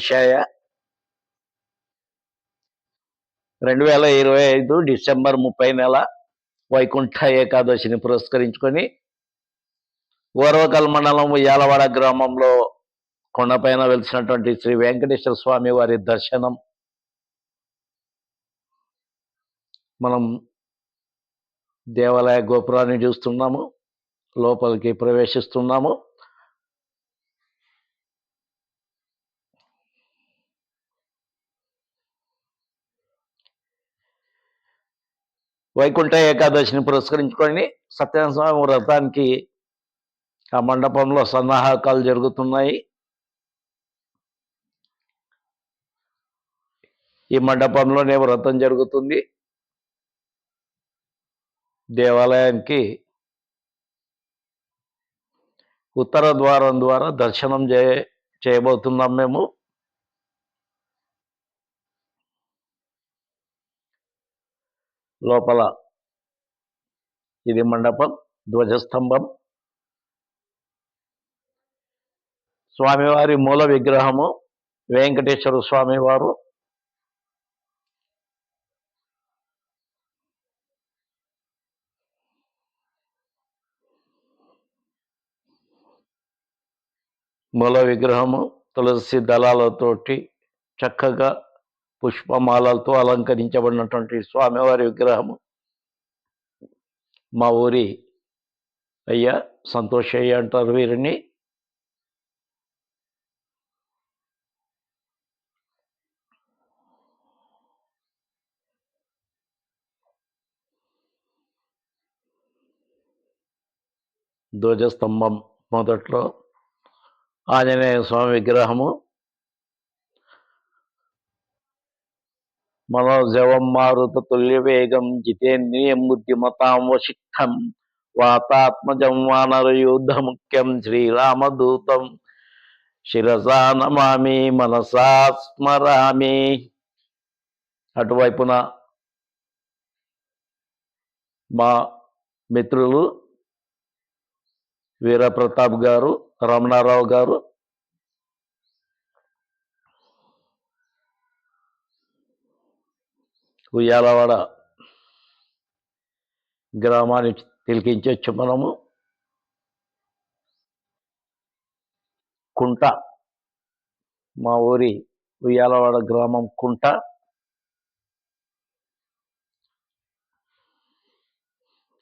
వెంకటేశాయ రెండు వేల ఇరవై ఐదు డిసెంబర్ ముప్పై నెల వైకుంఠ ఏకాదశిని పురస్కరించుకొని ఓర్వకల్ మండలం ఉయ్యాలవాడ గ్రామంలో కొండపైన వెలిసినటువంటి శ్రీ వెంకటేశ్వర స్వామి వారి దర్శనం. మనం దేవాలయ గోపురాన్ని చూస్తున్నాము లోపలికి ప్రవేశిస్తున్నాము. వైకుంఠ ఏకాదశిని పురస్కరించుకొని సత్యనారాయణ స్వామి వ్రతానికి ఆ మండపంలో సన్నాహకాలు జరుగుతున్నాయి. ఈ మండపంలోనే వ్రతం జరుగుతుంది. దేవాలయానికి ఉత్తర ద్వారం ద్వారా దర్శనం చే చేయబోతున్నాం మేము. లోపల ఇది మండపం ధ్వజస్తంభం. స్వామివారి మూల విగ్రహము వెంకటేశ్వర స్వామివారు. మూల విగ్రహము తులసి దళాలతోటి చక్కగా పుష్పమాలలతో అలంకరించబడినటువంటి స్వామివారి విగ్రహము. మా ఊరి అయ్యా సంతోషయ్య అంటారు వీరిని. ధ్వజస్తంభం మొదట్లో ఆంజనేయ స్వామి విగ్రహము. మనోజవం మారుత తుల్య వేగం జితేంద్రియం బుద్ధిమతాం వశిఖం వాతాత్మజం వానరయూధ ముఖ్యం శ్రీరామదూతం శిరసా నమామి మనసా స్మరామి అటువైపున మా మిత్రులు వీరప్రతాప్ గారు రమణారావు గారు ఉయ్యాలవాడ గ్రామాన్ని తిలికించవచ్చు మనము కుంట మా ఊరి ఉయ్యాలవాడ గ్రామం కుంట.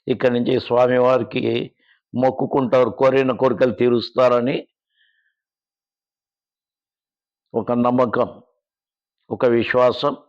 ఇక్కడి నుంచి స్వామివారికి మొక్కుకుంటారు కోరిన కోరికలు తీరుస్తారని ఒక నమ్మకం ఒక విశ్వాసం.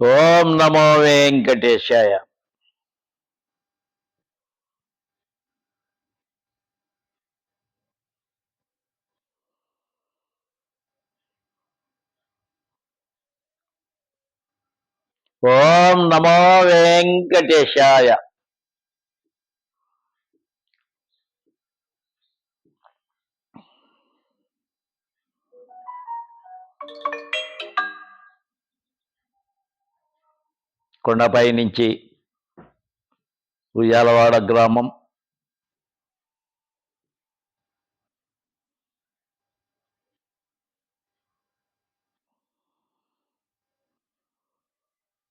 ఓం నమో వెంకటేశాయ ఓం నమో వెంకటేశాయ కొండపై నుంచి ఉయ్యాలవాడ గ్రామం.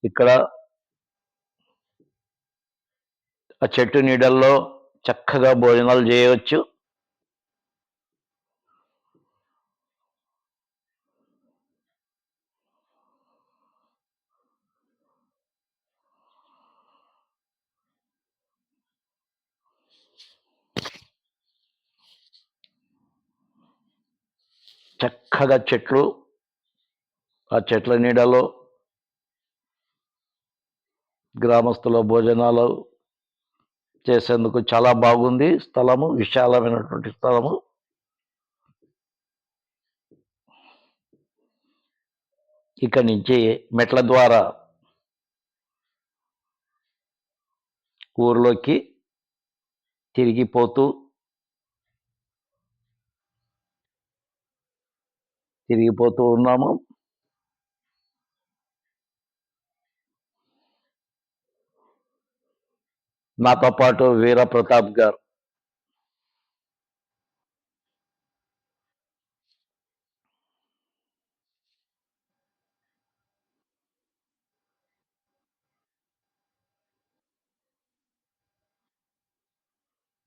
ఇక్కడ ఆ చెట్టు నీడల్లో చక్కగా భోజనాలు చేయవచ్చు. చక్కగా చెట్లు ఆ చెట్ల నీడలో గ్రామస్తుల భోజనాలు చేసేందుకు చాలా బాగుంది స్థలము విశాలమైనటువంటి స్థలము. ఇక్కడి నుంచి మెట్ల ద్వారా ఊర్లోకి తిరిగిపోతూ తిరిగిపోతూ ఉన్నాము. నాతో పాటు వీర ప్రతాప్ గారు.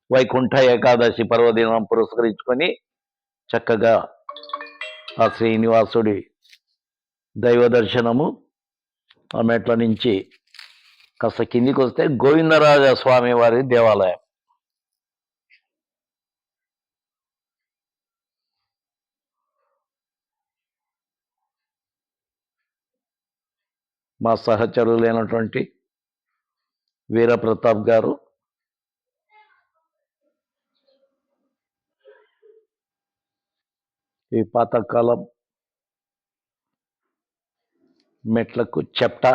వైకుంఠ ఏకాదశి పర్వదినం పురస్కరించుకొని చక్కగా ఆ శ్రీనివాసుడి దైవ దర్శనము ఆ మెట్ల నుంచి కాస్త కిందికి వస్తే గోవిందరాజ స్వామి వారి దేవాలయం. మా సహచరులైనటువంటి వీరప్రతాప్ గారు ఈ పాతకాలం మెట్లకు చెప్ట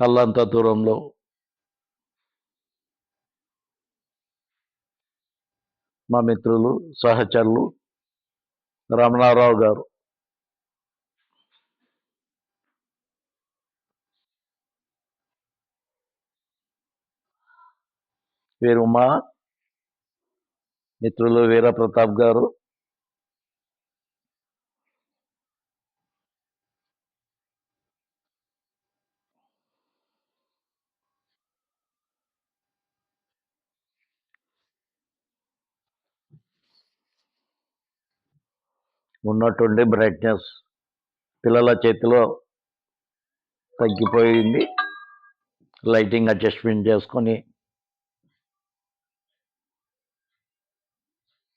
అల్లంత దూరంలో మా మిత్రులు సహచరులు రమణారావు గారు. వీరు మా మిత్రులు వీరప్రతాప్ గారు. ఉన్నటువంటి బ్రైట్నెస్ పిల్లల చేతిలో తగ్గిపోయింది. లైటింగ్ అడ్జస్ట్మెంట్ చేసుకొని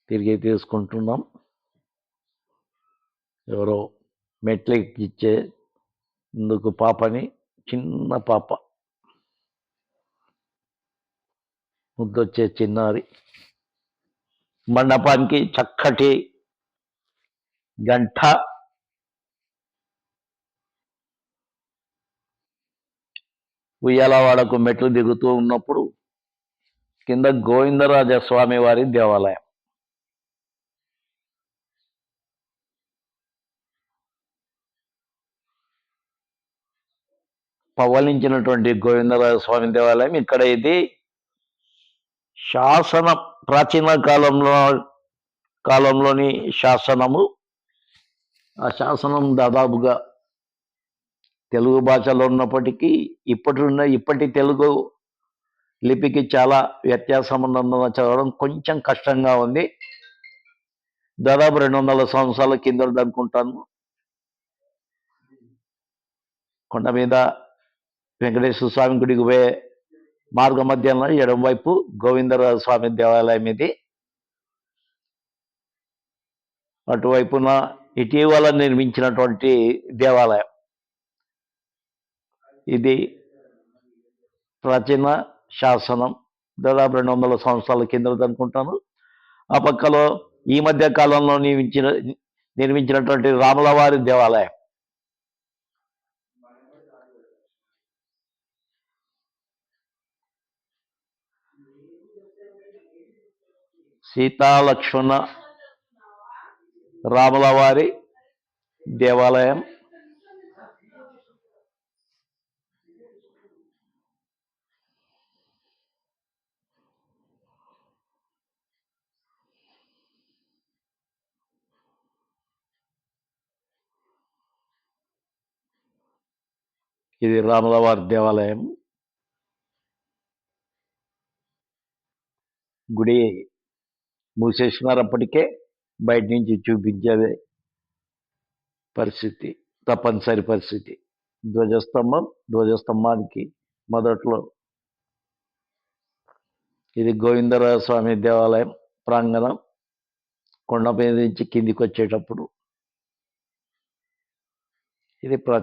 తిరిగి తీసుకుంటున్నాం. ఎవరో మెట్లు ఇచ్చే ఇందుకు పాపని చిన్న పాప. ముద్దొచ్చే చిన్నారి. మండపానికి చక్కటి గంట. ఉయ్యాలవాడకు మెట్లు దిగుతూ ఉన్నప్పుడు కింద గోవిందరాజస్వామి వారి దేవాలయం. పవలించినటువంటి గోవిందరాజ స్వామి దేవాలయం. ఇక్కడ ఇది శాసన ప్రాచీన కాలంలో కాలంలోని శాసనము. ఆ శాసనం దాదాపుగా తెలుగు భాషలో ఉన్నప్పటికీ ఇప్పటి ఉన్న ఇప్పటి తెలుగు లిపికి చాలా వ్యత్యాసం ఉన్నందున చదవడం కొంచెం కష్టంగా ఉంది. దాదాపు రెండు వందల సంవత్సరాల కింద అనుకుంటాను. కొండ మీద వెంకటేశ్వర స్వామి గుడికి పోయే మార్గ మధ్యంలో ఎడం వైపు గోవిందరాజ స్వామి దేవాలయం ఇది. అటువైపున ఇటీవల నిర్మించినటువంటి దేవాలయం. ఇది ప్రాచీన శాసనం. దాదాపు రెండు వందల సంవత్సరాల కిందది అనుకుంటాను. ఆ పక్కలో ఈ మధ్య కాలంలో నిర్మించిన నిర్మించినటువంటి రాములవారి దేవాలయం. సీతాలక్ష్మణ రాములవారి దేవాలయం. ఇది రాములవారి దేవాలయం. గుడి. మూసేసినారు అప్పటికే బయట నుంచి చూపించేదే పరిస్థితి తప్పనిసరి పరిస్థితి. ధ్వజస్తంభం ధ్వజస్తంభానికి మొదట్లో ఇది గోవిందరాజ స్వామి దేవాలయం ప్రాంగణం కొండ మీద నుంచి కిందికి వచ్చేటప్పుడు ఇది ప్ర